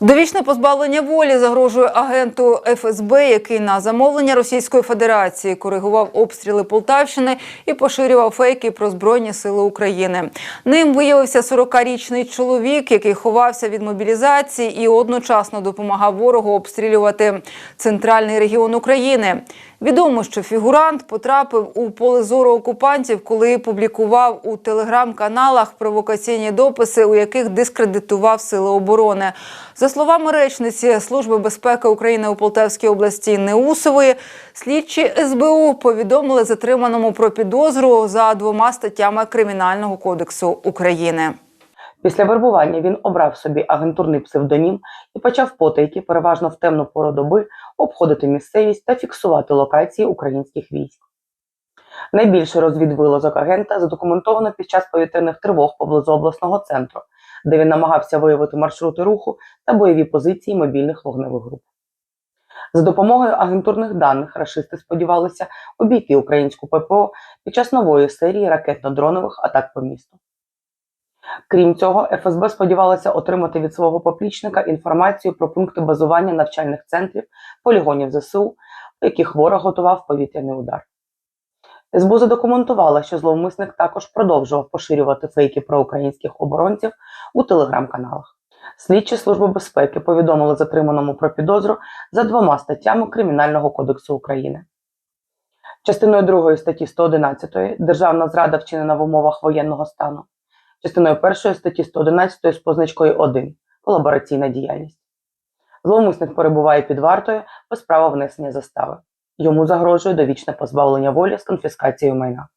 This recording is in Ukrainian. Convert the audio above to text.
Довічне позбавлення волі загрожує агенту ФСБ, який на замовлення Російської Федерації коригував обстріли Полтавщини і поширював фейки про збройні сили України. Ним виявився 40-річний чоловік, який ховався від мобілізації і одночасно допомагав ворогу обстрілювати центральний регіон України. Відомо, що фігурант потрапив у поле зору окупантів, коли публікував у телеграм-каналах провокаційні дописи, у яких дискредитував сили оборони. За словами речниці Служби безпеки України у Полтавській області Неусової, слідчі СБУ повідомили затриманому про підозру за двома статтями Кримінального кодексу України. Після вербування він обрав собі агентурний псевдонім і почав потайки, переважно в темну пору доби, обходити місцевість та фіксувати локації українських військ. Найбільше розвідвилазок агента задокументовано під час повітряних тривог поблизу обласного центру, де він намагався виявити маршрути руху та бойові позиції мобільних вогневих груп. За допомогою агентурних даних рашисти сподівалися обійти українську ППО під час нової серії ракетно-дронових атак по місту. Крім цього, ФСБ сподівалася отримати від свого поплічника інформацію про пункти базування навчальних центрів, полігонів ЗСУ, у яких ворог готував повітряний удар. СБУ задокументувала, що зловмисник також продовжував поширювати фейки про українських оборонців у телеграм-каналах. Слідчі Служби безпеки повідомили затриманому про підозру за двома статтями Кримінального кодексу України. Частиною 2 статті 111 Державна зрада вчинена в умовах воєнного стану частиною 1 статті 111 з позначкою 1 колабораційна діяльність. Зловмисник перебуває під вартою без права внесення застави. Йому загрожує довічне позбавлення волі з конфіскацією майна.